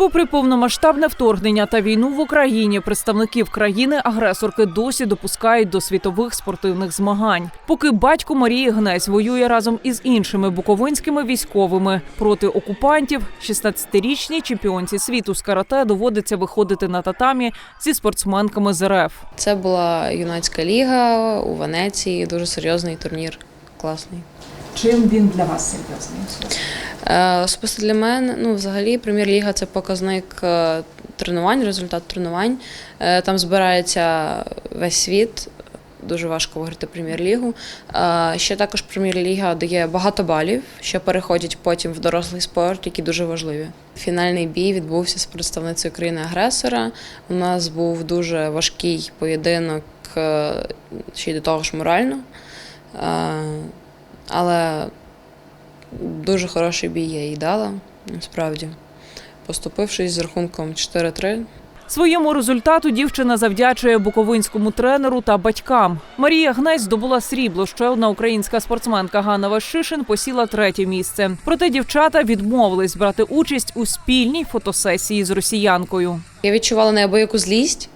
Попри повномасштабне вторгнення та війну в Україні, представників країни-агресорки досі допускають до світових спортивних змагань. Поки батько Марії Гнесь воює разом із іншими буковинськими військовими проти окупантів, 16-річній чемпіонці світу з карате доводиться виходити на татамі зі спортсменками з РФ. Це була юнацька ліга у Венеції, дуже серйозний турнір, класний. Чим він для вас серйозний? Е, Особисто для мене, ну, взагалі, прем'єр-ліга це показник е, тренувань, результат тренувань. Е, Там збирається весь світ. Дуже важко виграти прем'єр-лігу. Ще також прем'єр-ліга дає багато балів, що переходять потім в дорослий спорт, які дуже важливі. Фінальний бій відбувся з представницею країни-агресора. У нас був дуже важкий поєдинок, ще й до того ж морально. Але дуже хороший бій я їй дала, насправді. Поступившись з рахунком 4-3. Своєму результату дівчина завдячує буковинському тренеру та батькам. Марія Гнесь здобула срібло. Ще одна українська спортсменка Ганна Ващишин посіла третє місце. Проте дівчата відмовились брати участь у спільній фотосесії з росіянкою. Я відчувала неабияку злість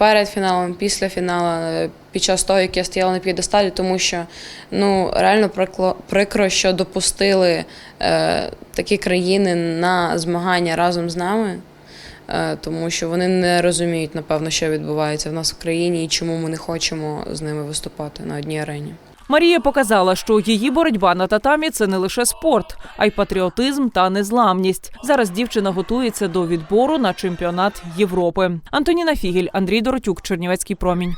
перед фіналом, після фіналу, е, під час того, як я стояла на п'єдесталі, тому що ну реально прикро, що допустили е, такі країни на змагання разом з нами. е, Тому що вони не розуміють, напевно, що відбувається в нас в країні і чому ми не хочемо з ними виступати на одній арені. Марія показала, що її боротьба на татамі це не лише спорт, а й патріотизм та незламність. Зараз дівчина готується до відбору на чемпіонат Європи. Антоніна Фігель, Андрій Доротюк, Чернівецький промінь.